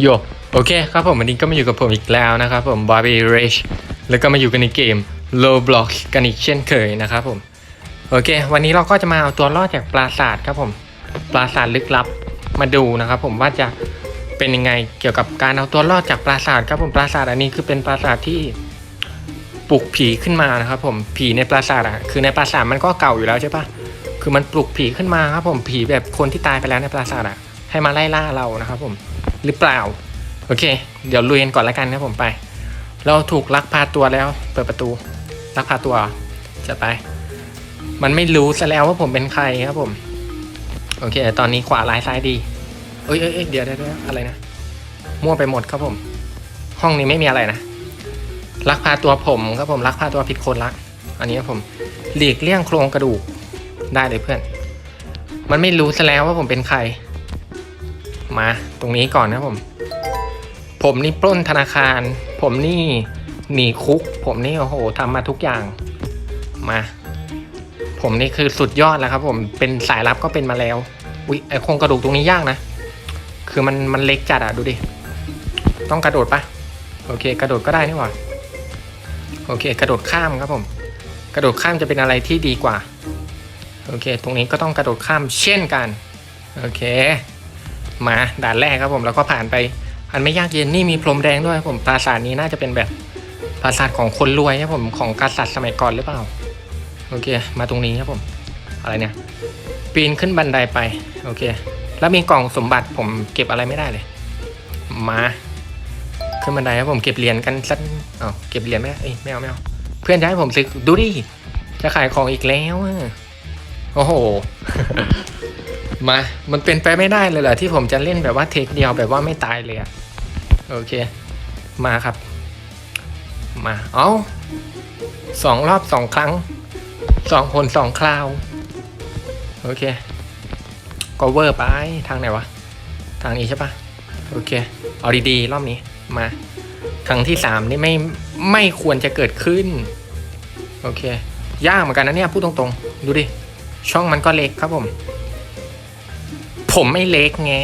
โยโอเคครับผมวันนี้ก็มาอยู่กับผมอีกแล้วนะครับผม Barbie Rage แล้วก็มาอยู่กันในเกม Roblox กันอีกเช่นเคยนะครับผมโอเค วันนี้เราก็จะมาเอาตัวรอดจากปราสาทครับผมปราสาทลึกลับมาดูนะครับผมว่าจะเป็นยังไงเกี่ยวกับการเอาตัวรอดจากปราสาทครับผมปราสาทอันนี้คือเป็นปราสาทที่ปลุกผีขึ้นมานะครับผมผีในปราสาทอะคือในปราสาทมันก็เก่าอยู่แล้วใช่ปะคือมันปลุกผีขึ้นมาครับผมผีแบบคนที่ตายไปแล้วในปราสาทอะให้มาไล่ล่าเรานะครับผม หรือเปล่า โอเค เดี๋ยวลุยกันก่อนล้วกันนะผมไป เราถูกลักพาตัวแล้ว เปิดประตู ลักพาตัวจะไป มันไม่รู้ซะแล้วว่าผมเป็นใครครับผม โอเค ตอนนี้ขวาลายซ้ายดีเอ้ยเอ้ยเดี๋ยวเดี๋ยวเดี๋ยวอะไรนะ มั่วไปหมดครับผม ห้องนี้ไม่มีอะไรนะ ลักพาตัวผมครับผม ลักพาตัวผิดคนละอันนี้ครับผม หลีกเลี่ยงโครงกระดูก ได้เลยเพื่อน มันไม่รู้ซะแล้วว่าผมเป็นใคร มาตรงนี้ก่อนนะผม ผมนี่ปล้นธนาคาร ผมนี่หนีคุก ผมนี่โอ้โหทำมาทุกอย่างมา ผมนี่คือสุดยอดแล้วครับผมเป็นสายลับก็เป็นมาแล้วอุ๊ยไอโครงกระดูกตรงนี้ยากนะ คือมันมันเล็กจัดอะดูดิ ต้องกระโดดปะโอเค กระโดดก็ได้นี่หว่าโอเค กระโดดข้ามครับผม กระโดดข้ามจะเป็นอะไรที่ดีกว่า โอเค ตรงนี้ก็ต้องกระโดดข้ามเช่นกัน โอเค มาด่านแรกครับผมแล้วก็ผ่านไปอันไม่ยากเย็นนี่มีพรมแดงด้วยครับผมปราสาทนี้น่าจะเป็นแบบปราสาทของคนรวยครับผมของกษัตริย์สมัยก่อนหรือเปล่าโอเค มาตรงนี้ครับผม อะไรเนี่ย ปีนขึ้นบันไดไป โอเค แล้วมีกล่องสมบัติผมเก็บอะไรไม่ได้เลย มาขึ้นบันไดครับผมเก็บเหรียญกันสักอ๋อเก็บเหรียญไหมเอ้ยไม่เอาไม่เอาเพื่อนจะให้ผมซื้อดูดิจะขายของอีกแล้วโอ้โห มา มันเป็นไปไม่ได้เลยเหรอที่ผมจะเล่นแบบว่าเทคเดียวแบบว่าไม่ตายเลยอะโอเค มาครับ มา เอาสองรอบสองครั้งสองคนสองคราว โอเค ก็เวอร์ไป ทางไหนวะ ทางนี้ใช่ปะโอเค เอาดีๆ รอบนี้ มา ครั้งที่สามนี่ไม่ ไม่ควรจะเกิดขึ้น โอเค ยากเหมือนกันนะเนี่ย พูดตรงๆ ดูดิ ช่องมันก็เล็กครับผม ผมไม่เล็กไง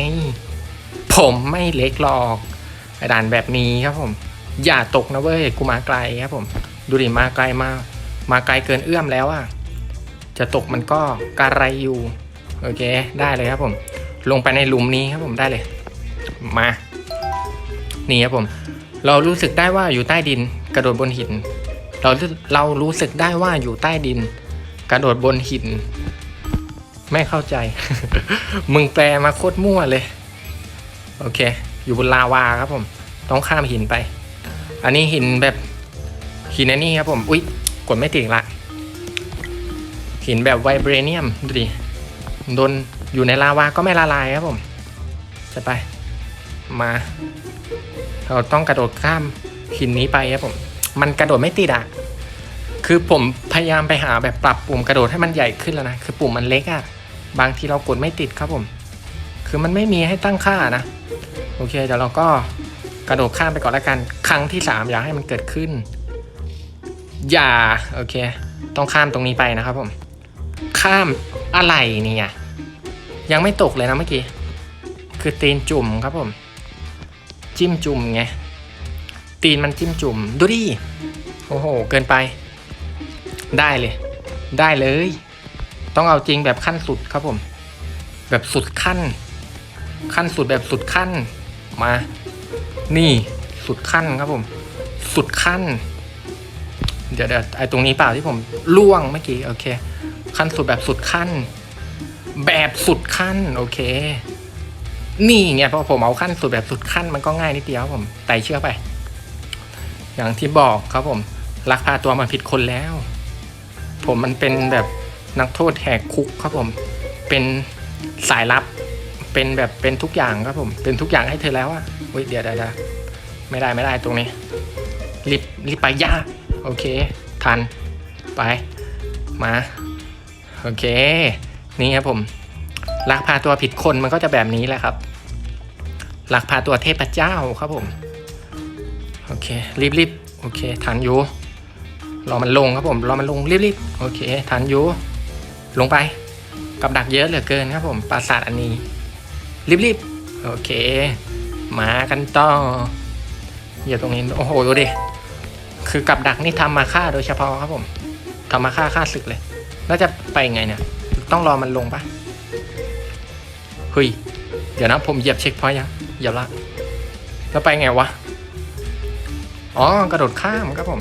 ผมไม่เล็กหรอกด่านแบบนี้ครับผม อย่าตกนะเว้ยกูมาไกลครับผม ดูดิมาไกลมาก มาไกลเกินเอื้อมแล้วอะจะตกมันก็กระไรอยู่โอเคได้เลยครับผม ลงไปในหลุมนี้ครับผมได้เลย มา นี่ครับผม เรารู้สึกได้ว่าอยู่ใต้ดิน กระโดดบนหิน เราเรารู้สึกได้ว่าอยู่ใต้ดิน กระโดดบนหิน ไม่เข้าใจ มึงแปลมาโคตรมั่วเลย โอเค อยู่บนลาวาครับผม ต้องข้ามหินไป อันนี้หินแบบหินอันนี้ครับผม อุ๊ย กดไม่ติดละ หินแบบไวเบรเนียม ดูดิ โดนอยู่ในลาวาก็ไม่ละลายครับผม จะไป มา เราต้องกระโดดข้ามหินนี้ไปครับผม มันกระโดดไม่ติดอะคือผมพยายามไปหาแบบปรับปุ่มกระโดดให้มันใหญ่ขึ้นแล้วนะ คือปุ่มมันเล็กอะ บางทีเรากดไม่ติดครับผม คือมันไม่มีให้ตั้งค่านะ โอเคเดี๋ยวเราก็กระโดดข้ามไปก่อนแล้วกัน ครั้งที่สามอยากให้มันเกิดขึ้น อย่า โอเค ต้องข้ามตรงนี้ไปนะครับผม ข้ามอะไรเนี่ย ยังไม่ตกเลยนะเมื่อกี้ คือตีนจุ่มครับผม จิ้มจุ่มไง ตีนมันจิ้มจุ่ม ดูดิ โอ้โห เกินไป ได้เลย ได้เลย ต้องเอาจริงแบบขั้นสุดครับผม แบบสุดขั้น ขั้นสุดแบบสุดขั้นมา นี่สุดขั้นครับผม สุดขั้น เดี๋ยวเดี๋ยวไอตรงนี้เปล่าที่ผมล่วงเมื่อกี้โอเค ขั้นสุดแบบสุดขั้น แบบสุดขั้น โอเค นี่ไงพอผมเอาขั้นสุดแบบสุดขั้นมันก็ง่ายนิดเดียวผมไต่เชื่อไป อย่างที่บอกครับผมลักพาตัวมาผิดคนแล้ว ผมมันเป็นแบบ นักโทษแหกคุกครับผม เป็นสายลับ เป็นแบบเป็นทุกอย่างครับผม เป็นทุกอย่างให้เธอแล้วอะอุ้ยเดี๋ยวเดี๋ยวเดี๋ยวไม่ได้ไม่ได้ตรงนี้รีบรีบไปย่าโอเค ทันไปมา โอเค นี่ครับผมลักพาตัวผิดคนมันก็จะแบบนี้แหละครับลักพาตัวเทพเจ้าครับผม โอเค รีบรีบโอเค ทันอยู่รอมันลงครับผม รอมันลงรีบรีบโอเค ทันอยู่ ลงไป กับดักเยอะเหลือเกินครับผมปราสาทอันนี้ รีบรีบโอเค มากันต่ออย่าตรงนี้ โอ้โห ดูดิ คือกับดักนี่ทำมาฆ่าโดยเฉพาะครับผมทำมาฆ่าฆ่าศึกเลย แล้วจะไปไงเนี่ย ต้องรอมันลงปะเฮ้ย เดี๋ยวนะผมเหยียบเช็คพอยต์ยังเหยียบละ แล้วไปไงวะ อ๋อ กระโดดข้ามครับผม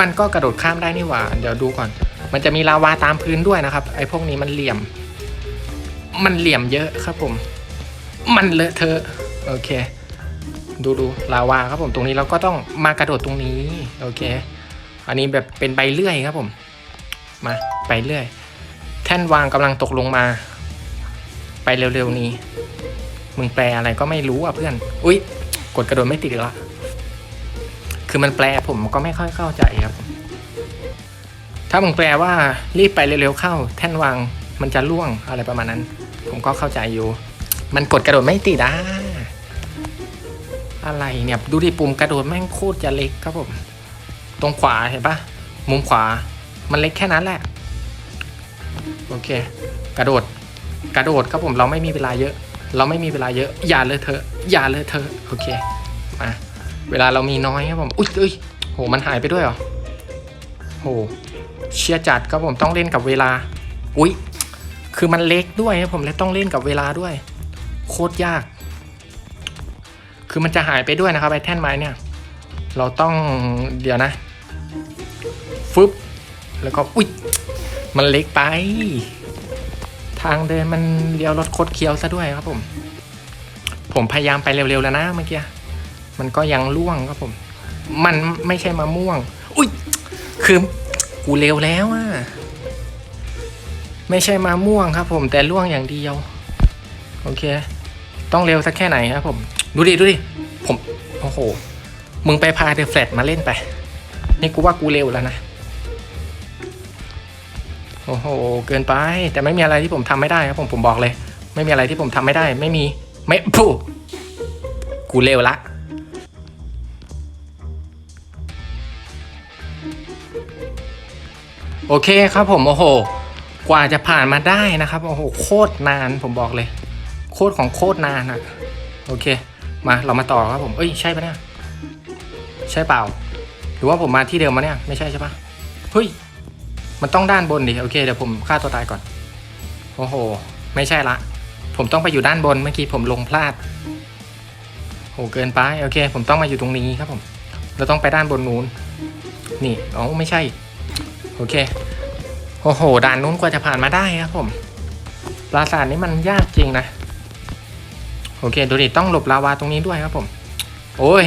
มันก็กระโดดข้ามได้นี่หว่า เดี๋ยวดูก่อน มันจะมีลาวาตามพื้นด้วยนะครับ ไอ้พวกนี้มันเหลี่ยม มันเหลี่ยมเยอะครับผม มันเลอะเทอะโอเค ดูดูลาวาครับผมตรงนี้เราก็ต้องมากระโดดตรงนี้โอเค อันนี้แบบเป็นใบเลื่อยครับผม มาไปเรื่อย แท่นวางกำลังตกลงมา ไปเร็วๆนี้ มึงแปลอะไรก็ไม่รู้อะเพื่อน อุ๊ยกดกระโดดไม่ติดอีกและคือมันแปลผมก็ไม่ค่อยเข้าใจครับผม ถ้ามึงแปลว่ารีบไปเร็วๆเข้า แท่นวางมันจะล่วงอะไรประมาณนั้น ผมก็เข้าใจอยู่ มันกดกระโดดไม่ติดอะอะไรเนี่ยดูดิปุ่มกระโดดแม่งโคตรจะเล็กครับผม ตรงขวาเห็นปะมุมขวา มันเล็กแค่นั้นแหละ โอเค กระโดด กระโดดครับผมเราไม่มีเวลาเยอะ เราไม่มีเวลาเยอะ อย่าเลยเธออย่าเลยเธอโอเคมาเวลาเรามีน้อยครับผมอุ้ยเอ้ยโหมันหายไปด้วยเหรอโห เชียร์จัดครับผมต้องเล่นกับเวลา อุ้ยคือมันเล็กด้วยครับผมเลยต้องเล่นกับเวลาด้วย โคตรยาก คือมันจะหายไปด้วยนะครับไอ้แท่นไม้เนี่ย เราต้องเดี๋ยวนะฟึบแล้วก็อุ้ยมันเล็กไป ทางเดินมันเลี้ยวรถคดเคี้ยวซะด้วยครับผม ผมพยายามไปเร็วๆแล้วนะเมื่อกี้มันก็ยังล่วงครับผม มันไม่ใช่มะม่วง อุ้ยคือ กูเร็วแล้วอะไม่ใช่มะม่วงครับ ผมแต่ล่วงอย่างเดียว โอเค ต้องเร็วสักแค่ไหนครับผม ดูดิดูดิ ผม โอ้โห มึงไปพาเดอะแฟลตมาเล่นไป นี่กูว่ากูเร็วแล้วนะ โอ้โห เกินไป แต่ไม่มีอะไรที่ผมทำไม่ได้ครับผมผมบอกเลย ไม่มีอะไรที่ผมทำไม่ได้ ไม่มี ไม่พูกูเร็วละ โอเคครับผมโอ้โห กว่าจะผ่านมาได้นะครับโอ้โหโคตรนานผมบอกเลย โคตรของโคตรนานอะโอเค มาเรามาต่อครับผมเอ้ยใช่ปะเนี่ยใช่เปล่า หรือว่าผมมาที่เดิมมาเนี่ยไม่ใช่ใช่ปะเฮ้ยมันต้องด้านบนดิโอเคเดี๋ยวผมฆ่าตัวตายก่อนโอ้โห ไม่ใช่ละ ผมต้องไปอยู่ด้านบนเมื่อกี้ผมลงพลาดโหเกินไปโอเค ผมต้องมาอยู่ตรงนี้ครับผม เราต้องไปด้านบนนู้น นี่อ๋อไม่ใช่ โอเค โอ้โห ด่านนู้นกว่าจะผ่านมาได้ครับผม ปราสาทนี้มันยากจริงนะ โอเค ดูดิ ต้องหลบลาวาตรงนี้ด้วยครับผม โอ้ย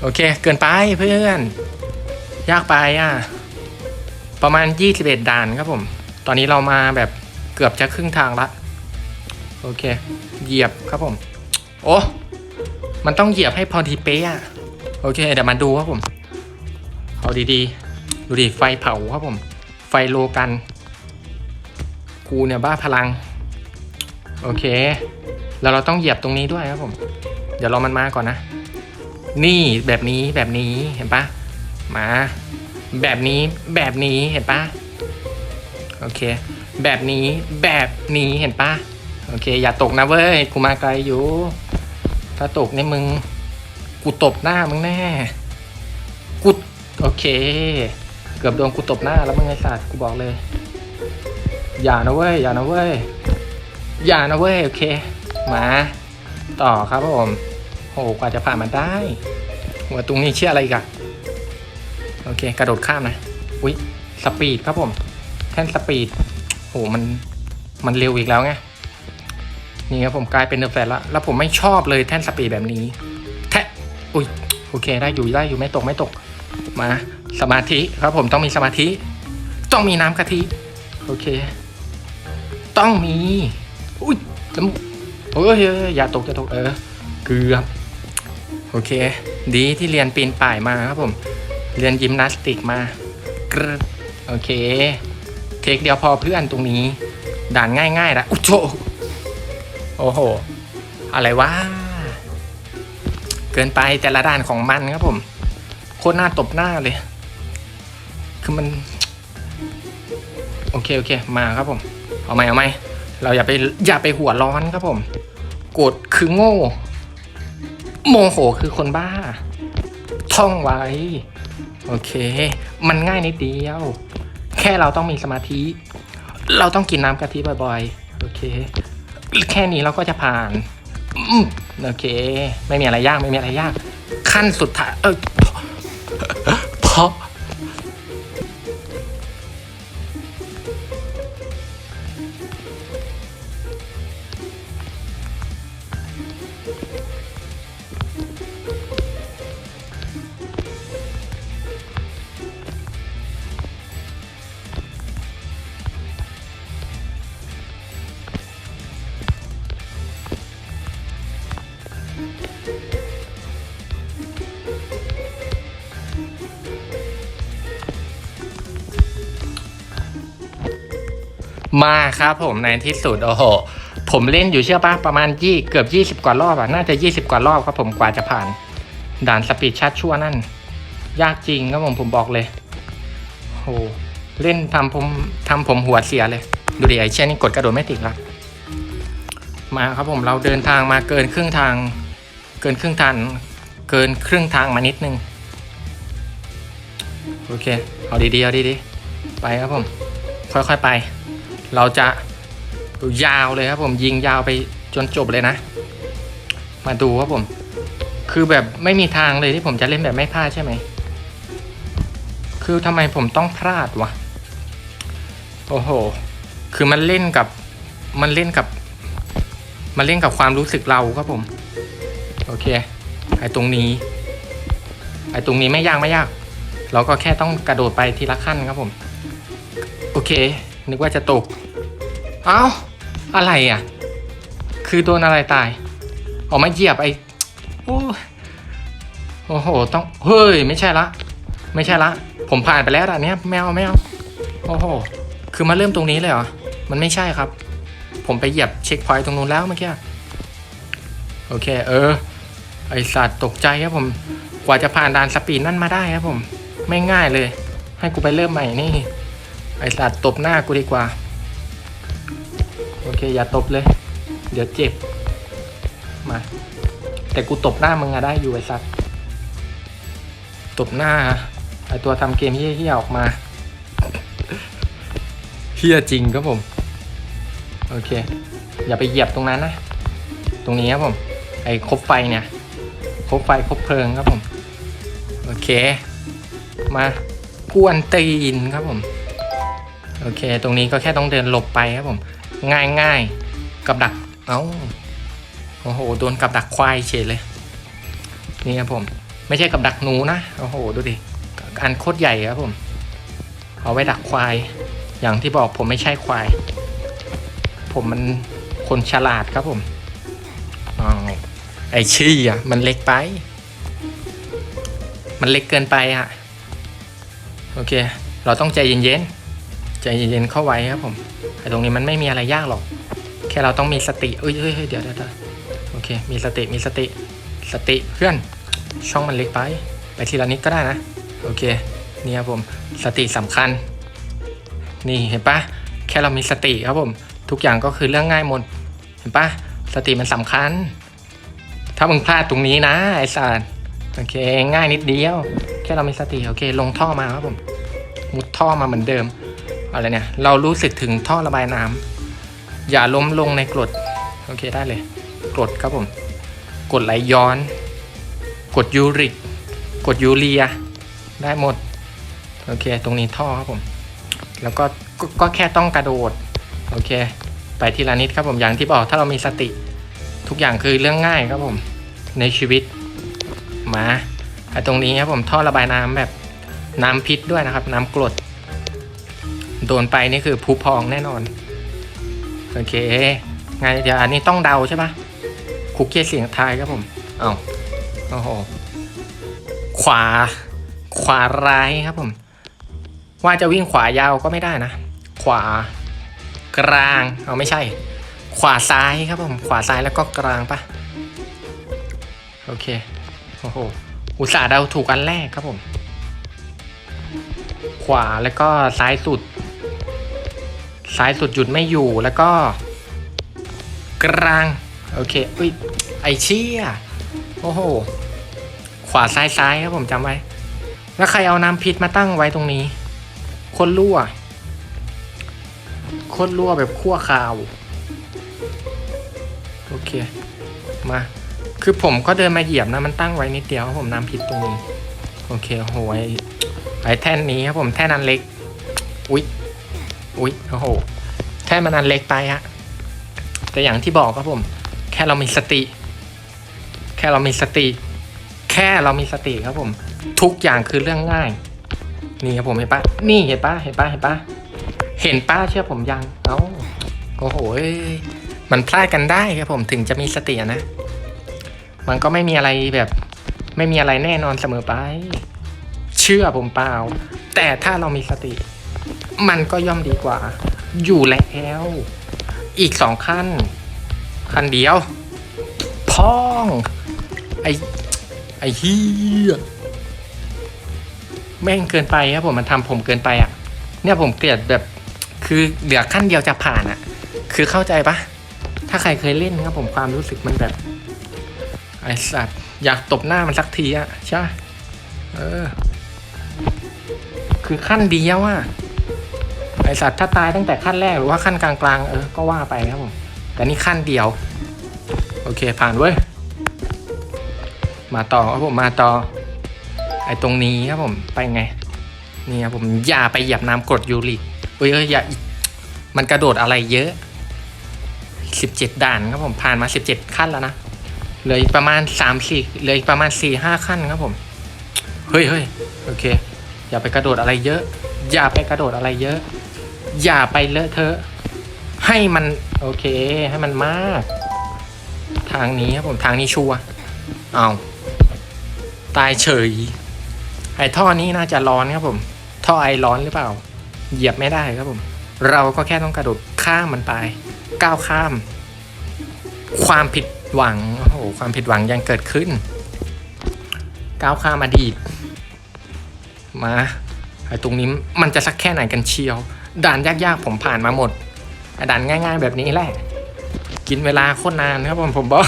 โอเค เกินไปเพื่อน ยากไปอะ ประมาณ 21 ด่านครับผม ตอนนี้เรามาแบบเกือบจะครึ่งทางละ โอเค เหยียบครับผม โอ้ มันต้องเหยียบให้พอดีเป๊ะอะ โอเค เดี๋ยวมาดูครับผม เอาดีๆ ดูดิไฟเผาครับผม ไฟโลกัน กูเนี่ยบ้าพลัง โอเค แล้วเราต้องเหยียบตรงนี้ด้วยครับผม เดี๋ยวรอมันมาก่อนนะ นี่แบบนี้แบบนี้เห็นปะมา แบบนี้แบบนี้เห็นปะโอเค แบบนี้แบบนี้เห็นปะโอเค อย่าตกนะเว้ย กูมาไกลอยู่ ถ้าตกนี่มึง กูตบหน้ามึงแน่ กู โอเค เกือบโดนกูตบหน้าแล้วมึงไอ้สัตว์กูบอกเลย อย่านะเว้ย อย่านะเว้ย อย่านะเว้ย โอเค มา ต่อครับผมโหกว่าจะผ่านมาได้ หัวตรงนี้เชื่ออะไรกันโอเค กระโดดข้ามนะ อุ๊ยสปีดครับผม แท่นสปีดโหมัน มันเร็วอีกแล้วไง นี่ครับผมกลายเป็นเดอะแฟลแล้ว แล้วผมไม่ชอบเลยแท่นสปีดแบบนี้ แทะอุ๊ยโอเค ได้อยู่ได้อยู่ไม่ตกไม่ตก มา สมาธิครับผมต้องมีสมาธิ ต้องมีน้ำกะทิ โอเค ต้องมี อุ้ยน้ำโอ้ยเอ้ยอย่าตกอย่าตกเออเกือบโอเค ดีที่เรียนปีนป่ายมาครับผม เรียนยิมนาสติกมากรโอเค เทคเดียวพอเพื่อนตรงนี้ ด่านง่ายๆละอุโจโอ้โห อะไรวะ เกินไปแต่ละด่านของมันครับผม โคตรหน้าตบหน้าเลย คือมัน โอเคโอเค มาครับผม เอาไหมเอาไหมเราอย่าไปอย่าไปหัวร้อนครับผมโกดคือโง่ โมโหคือคนบ้า ท่องไว้ โอเค มันง่ายนิดเดียว แค่เราต้องมีสมาธิ เราต้องกินน้ำกะทิบ่อยๆ โอเค แค่นี้เราก็จะผ่านอโอเค ไม่มีอะไรยากไม่มีอะไรยาก ขั้นสุดท้ายเออ มาครับผมในที่สุดโอ้โห ผมเล่นอยู่เชื่อปะประมาณยี่เกือบยี่สิบกว่ารอบอะน่าจะยี่สิบกว่ารอบครับผมกว่าจะผ่าน ด่านสปีดชัดชั่วนั่น ยากจริงครับผมผมบอกเลยโอ้เล่นทำผมทำผมหัวเสียเลย ดูดิไอเช่นนี่กดกระโดดไม่ติดละมาครับผมเราเดินทางมาเกินครึ่งทาง เกินครึ่งทางเกินครึ่งทางมานิดนึงโอเค เอาดีๆเอาดีๆไปครับผม ค่อยๆไป เราจะยาวเลยครับผมยิงยาวไปจนจบเลยนะ มาดูครับผม คือแบบไม่มีทางเลยที่ผมจะเล่นแบบไม่พลาดใช่ไหม คือทำไมผมต้องพลาดวะ โอ้โห คือมันเล่นกับ มันเล่นกับ มันเล่นกับความรู้สึกเราครับผม โอเค ไอตรงนี้ ไอตรงนี้ไม่ยากไม่ยาก เราก็แค่ต้องกระโดดไปทีละขั้นครับผม โอเค นึกว่าจะตก เอ้า อะไรอะ คือโดนอะไรตาย ออกมาเหยียบไอ้โอ้โอ้โหต้อง เฮ้ย ไม่ใช่ละ ไม่ใช่ละ ผมผ่านไปแล้วด่านเนี้ยแมวแมวโอ้โห คือมาเริ่มตรงนี้เลยเหรอ มันไม่ใช่ครับ ผมไปเหยียบเช็คพอยต์ตรงนู้นแล้วเมื่อกี้ โอเค เออ ไอสัตว์ตกใจครับผม กว่าจะผ่านด่านสปีดนั่นมาได้ครับผม ไม่ง่ายเลย ให้กูไปเริ่มใหม่นี่ ไอสัตว์ตบหน้ากูดีกว่า โอเค อย่าตบเลย เดี๋ยวเจ็บ มา แต่กูตบหน้ามึงอะได้อยู่ไอสัตว์ตบหน้าไอตัวทำเกมเฮี้ยๆออกมาเฮี้ยจริงครับผม โอเค อย่าไปเหยียบตรงนั้นนะ ตรงนี้ครับผม ไอคบไฟเนี่ยคบไฟคบเพลิงครับผม โอเค มากวนตีนครับผม โอเค ตรงนี้ก็แค่ต้องเดินหลบไปครับผม ง่ายง่ายกับดัก เอ้า โอ้โห โดนกับดักควายเฉยเลย นี่ครับผม ไม่ใช่กับดักหนูนะ โอ้โห ดูดิ อันโคตรใหญ่ครับผม เอาไว้ดักควาย อย่างที่บอกผมไม่ใช่ควาย ผมมันคนฉลาดครับผมอ้าวไอชี่อะ มันเล็กไป มันเล็กเกินไปอะ โอเค เราต้องใจเย็นๆ ใจเย็นๆเข้าไว้ครับผมไอ้ตรงนี้มันไม่มีอะไรยากหรอก แค่เราต้องมีสติเอ้ยเฮ้ยเฮ้ยเดี๋ยวเดี๋ยวเดี๋ยวโอเค มีสติมีสติสติเพื่อนช่องมันเล็กไป ไปทีละนิดก็ได้นะ โอเคนี่ครับผมสติสำคัญ นี่เห็นปะแค่เรามีสติครับผม ทุกอย่างก็คือเรื่องง่ายหมด เห็นปะสติมันสำคัญ ถ้ามึงพลาดตรงนี้นะไอ้สารโอเค ง่ายนิดเดียว แค่เรามีสติโอเค ลงท่อมาครับผม มุดท่อมาเหมือนเดิม อะไรเนี่ย เรารู้สึกถึงท่อระบายน้ำอย่าล้มลงในกรดโอเคได้เลยกรดครับผมกรดไหลย้อนกรดยูริกกรดยูเรีย ได้หมดโอเค ตรงนี้ท่อครับผม แล้วก็ก็ก็แค่ต้องกระโดดโอเค ไปทีละนิดครับผมอย่างที่บอกถ้าเรามีสติ ทุกอย่างคือเรื่องง่ายครับผม ในชีวิตมาไอ้ตรงนี้ครับผมท่อระบายน้ำแบบน้ำพิษด้วยนะครับ น้ำกรด โดนไปนี่คือผุพองแน่นอน โอเคไงเดี๋ยวอันนี้ต้องเดาใช่ปะคุกเกี้เสียงทายครับผมเอา้าโอ้โหขวา ขวาร้ายครับผม ว่าจะวิ่งขวายาวก็ไม่ได้นะ ขวากลางเอาไม่ใช่ ขวาซ้ายครับผม ขวาซ้ายแล้วก็กลางปะโอเคโอ้โหอุตส่าห์เดาถูกอันแรกครับผม ขวาแล้วก็ซ้ายสุด ซ้ายสุดหยุดไม่อยู่แล้วก็ กลาง โอเคอุ้ยไอเชี่ยโอ้โห ขวาซ้ายซ้ายครับผมจำไว้ แล้วใครเอาน้ำพิษมาตั้งไว้ตรงนี้ คนรั่ว คนรั่วแบบคั่วคาว โอเค มา คือผมก็เดินมาเหยียบนะ มันตั้งไว้นิดเดียวครับผมน้ำพิษตรงนี้ โอเคโอ้โหไอ้ ไอ้แท่นนี้ครับผมแท่นอันเล็ก อุ๊ย อุ๊ย โอ้โห แท่นมันอันเล็กไปฮะ แต่อย่างที่บอกครับผม แค่เรามีสติ แค่เรามีสติ แค่เรามีสติครับผม ทุกอย่างคือเรื่องง่าย นี่ครับผมเห็นปะนี่เห็นปะเห็นปะเห็นปะเห็นป้าเชื่อผมยัง เอ้า โอ้โห มันพลาดกันได้ครับผมถึงจะมีสตินะ มันก็ไม่มีอะไรแบบ ไม่มีอะไรแน่นอนเสมอไป ชื่อผมเปล่า แต่ถ้าเรามีสติ มันก็ย่อมดีกว่า อยู่แล้ว อีกสองขั้น ขั้นเดียว พ้อง ไอไอเฮียแม่งเกินไปครับผมมันทำผมเกินไปอะ เนี่ยผมเกลียดแบบคือเหลือขั้นเดียวจะผ่านอะ คือเข้าใจปะถ้าใครเคยเล่นครับผมความรู้สึกมันแบบ ไอสัตว์อยากตบหน้ามันสักทีอะใช่เออ คือขั้นเดียวอะไอสัตว์ถ้าตายตั้งแต่ขั้นแรกหรือว่าขั้นกลางๆเออก็ว่าไปครับผมแต่นี่ขั้นเดียว โอเคผ่านเว้ยมาต่อครับผมมาต่อ ไอตรงนี้ครับผมไปไงนี่ครับผมอย่าไปเหยียบน้ำกรดยูริกเอ้ยเอ้ยอย่ามันกระโดดอะไรเยอะสิบเจ็ดด่านครับผมผ่านมาสิบเจ็ดขั้นแล้วนะเหลืออีกประมาณสามสี่เหลืออีกประมาณสี่ห้าขั้นครับผม เฮ้ยเฮ้ยโอเค อย่าไปกระโดดอะไรเยอะ อย่าไปกระโดดอะไรเยอะ อย่าไปเลอะเทอะ ให้มันโอเค ให้มันมาก ทางนี้ครับผมทางนี้ชัวเอาตายเฉย ไอท่อนี้น่าจะร้อนครับผม ท่อไอร้อนหรือเปล่า เหยียบไม่ได้ครับผม เราก็แค่ต้องกระโดดข้ามมันไป ก้าวข้าม ความผิดหวัง โอ้โห ความผิดหวังยังเกิดขึ้น ก้าวข้ามอดีต มาไอ้ตรงนี้มันจะสักแค่ไหนกันเชียว ด่านยากๆผมผ่านมาหมดไอ้ด่านง่าย ๆ แบบนี้แหละ กินเวลาโคตรนานครับผมผมบอก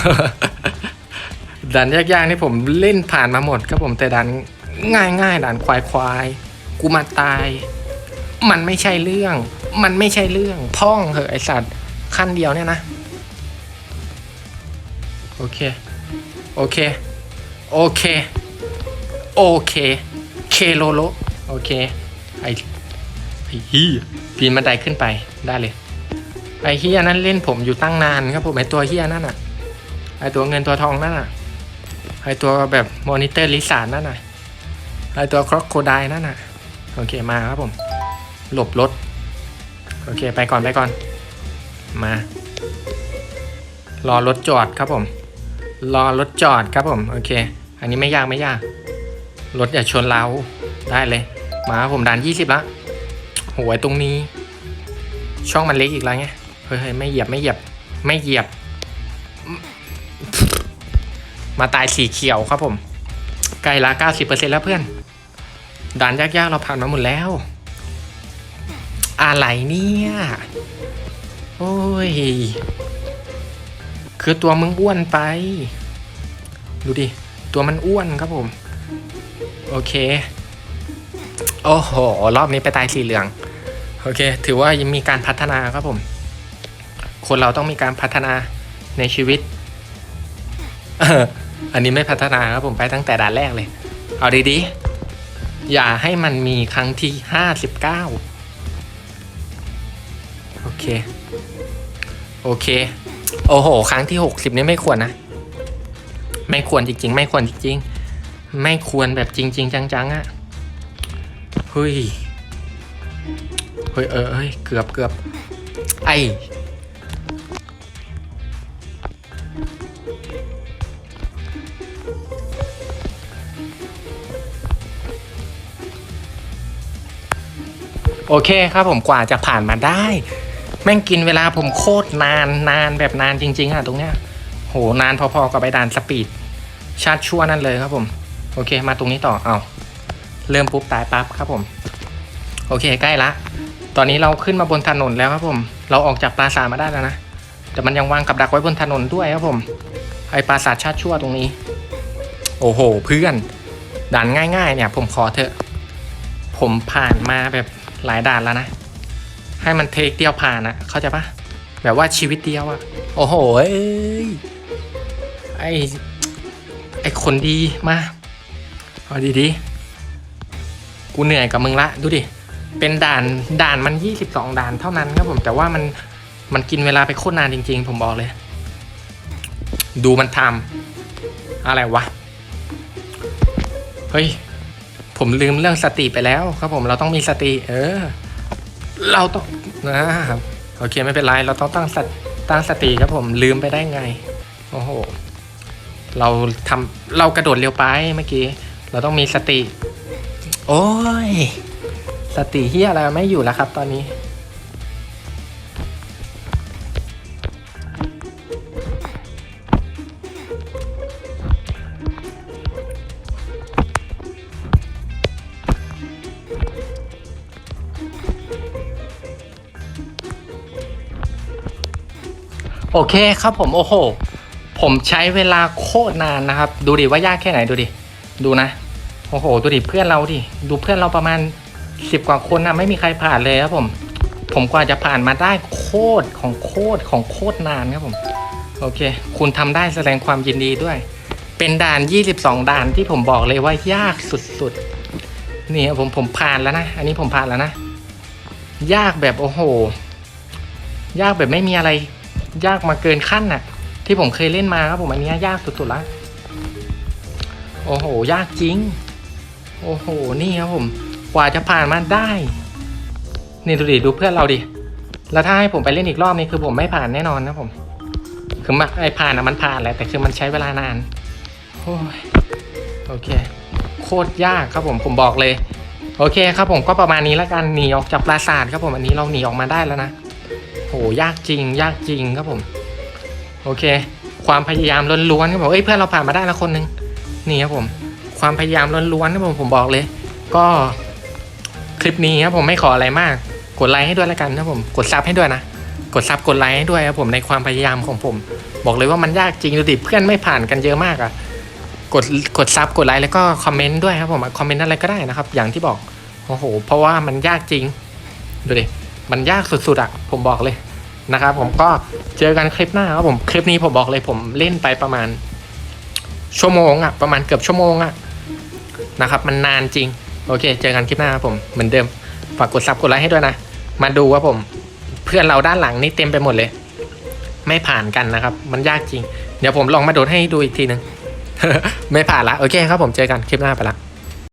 ด่านยากๆนี่ผมเล่นผ่านมาหมดครับผมแต่ด่านง่ายๆด่านควายควายๆกูมาตาย มันไม่ใช่เรื่อง มันไม่ใช่เรื่องพ่องเหอะไอสัตว์ขั้นเดียวเนี่ยนะ โอเค โอเค โอเค โอเค โลโลโอเค ไอไอเฮียปีนบันไดขึ้นไปได้เลย ไอเฮียนั้นเล่นผมอยู่ตั้งนานครับผมไอตัวเฮียนั่นอะ ไอตัวเงินตัวทองนั่นอะ ไอตัวแบบมอนิเตอร์ลิซ่านั่นน่ะ ไอตัวครอกโคไดนั่นน่ะ โอเคมาครับผม หลบรถ โอเคไปก่อนไปก่อน มา รอรถจอดครับผม รอรถจอดครับผม โอเค อันนี้ไม่ยากไม่ยาก รถอย่าชนเราได้เลย มาผมด่านยี่สิบละโหไอ้ตรงนี้ ช่องมันเล็กอีกแล้วไงเฮ้ยเฮ้ยไม่เหยียบไม่เหยียบไม่เหยียบ มาตายสีเขียวครับผมใกล้ละ90%แล้วเพื่อนด่านยากๆเราผ่านมาหมดแล้ว อะไรเนี่ย โอ้ย คือตัวมึงอ้วนไป ดูดิ ตัวมันอ้วนครับผม โอเค โอ้โห รอบนี้ไปตายสีเหลือง โอเค ถือว่ายังมีการพัฒนาครับผม คนเราต้องมีการพัฒนาในชีวิตอออันนี้ไม่พัฒนาครับผมไปตั้งแต่ด่านแรกเลย เอาดีๆ อย่าให้มันมีครั้งที่ห้าสิบเก้าโอเค โอเค โอ้โห ครั้งที่หกสิบนี่ไม่ควรนะ ไม่ควรจริงๆ ไม่ควรจริงๆ ไม่ควรแบบจริง ๆ จังๆอะเฮ้ยเฮ้ยเออเฮ้ยเกือบเกือบไอโอเคครับผมกว่าจะผ่านมาได้ แม่งกินเวลาผมโคตรนานนานแบบนานจริง ๆอะตรงเนี้ย โหนานพอๆกับไปดานสปีดชาร์จชั่วนั่นเลยครับผม โอเค มาตรงนี้ต่อ เอาเริ่มปุ๊บตายปั๊บครับผม โอเค ใกล้ละ ตอนนี้เราขึ้นมาบนถนนแล้วครับผม เราออกจากปราสาทมาได้แล้วนะ แต่มันยังวางกับดักไว้บนถนนด้วยครับผม ไอปราสาทชาติชั่วตรงนี้ โอ้โห เพื่อน ด่านง่ายๆ เนี่ย ผมขอเถอะ ผมผ่านมาแบบหลายด่านแล้วนะ ให้มันเทคเดียวผ่านอะเข้าใจปะแบบว่าชีวิตเดียวอะโอ้โห ไอไอคนดีมา เอาดีๆกูเหนื่อยกับมึงละ ดูดิ เป็นด่านด่านมันยี่สิบสองด่านเท่านั้นครับผมแต่ว่ามันมันกินเวลาไปโคตรนานจริง ๆ ผมบอกเลย ดูมันทำอะไรวะ เฮ้ย ผมลืมเรื่องสติไปแล้วครับผมเราต้องมีสติ เออ เราต้องนะครับโอเคไม่เป็นไร เราต้องตั้งสติตั้งสติครับผมลืมไปได้ไง โอ้โห เราทำเรากระโดดเร็วไปเมื่อกี้ เราต้องมีสติ โอ้ย สติเฮียอะไรไม่อยู่แล้วครับตอนนี้ โอเคครับผม โอ้โห ผมใช้เวลาโคตรนานนะครับ ดูดิว่ายากแค่ไหนดูดิ ดูนะ โอ้โหดูดิเพื่อนเราดิ ดูเพื่อนเราประมาณสิบกว่าคนนะไม่มีใครผ่านเลยครับผม ผมกว่าจะผ่านมาได้โคตรของโคตรของโคตรนานครับผม โอเค คุณทำได้แสดงความยินดีด้วย เป็นด่าน 22 ด่านที่ผมบอกเลยว่ายากสุดๆ นี่ครับผมผมผ่านแล้วนะ อันนี้ผมผ่านแล้วนะ ยากแบบโอ้โห ยากแบบไม่มีอะไร ยากมาเกินขั้นน่ะ ที่ผมเคยเล่นมาครับผมอันนี้ยากสุดๆและโอ้โห ยากจริง โอ้โห นี่ครับผม กว่าจะผ่านมาได้ นี่ดูดิ ดูเพื่อนเราดิ แล้วถ้าให้ผมไปเล่นอีกรอบนี้คือผมไม่ผ่านแน่นอนนะผม คือมาไอผ่านอะมันผ่านแหละ แต่คือมันใช้เวลานาน โอ้ย โอเค โคตรยากครับผม ผมบอกเลย โอเคครับผมก็ประมาณนี้แล้วกัน หนีออกจากปราสาทครับผม อันนี้เราหนีออกมาได้แล้วนะ โห ยากจริง ยากจริงครับผม โอเค ความพยายามล้วนๆครับผมเอ้ย เพื่อนเราผ่านมาได้ล้วคนหนึ่ง นี่ครับผม ความพยายามล้วนๆครับผมผมบอกเลย ก็คลิปนี้ครับผมไม่ขออะไรมาก กดไลค์ให้ด้วยแล้วกันครับผมกดซับให้ด้วยนะกดซับกดไลค์ให้ด้วยครับผมในความพยายามของผม บอกเลยว่ามันยากจริงดูดิเพื่อนไม่ผ่านกันเยอะมากอะกดกดซับกดไลค์แล้วก็คอมเมนต์ด้วยครับผมคอมเมนต์อะไรก็ได้นะครับ อย่างที่บอกโอ้โห เพราะว่ามันยากจริงดูดิมันยากสุดๆอะผมบอกเลยนะครับผมก็เจอกันคลิปหน้าครับผมคลิปนี้ผมบอกเลยผมเล่นไปประมาณ ชั่วโมงอะประมาณเกือบชั่วโมงอะนะครับมันนานจริง โอเค เจอกันคลิปหน้าครับผมเหมือนเดิมฝากกดซับกดไลค์ให้ด้วยนะ มาดูว่าผมเพื่อนเราด้านหลังนี่เต็มไปหมดเลย ไม่ผ่านกันนะครับ มันยากจริง เดี๋ยวผมลองมาโดดให้ดูอีกทีหนึ่งไม่ผ่านละโอเคครับผมเจอกันคลิปหน้าไปละ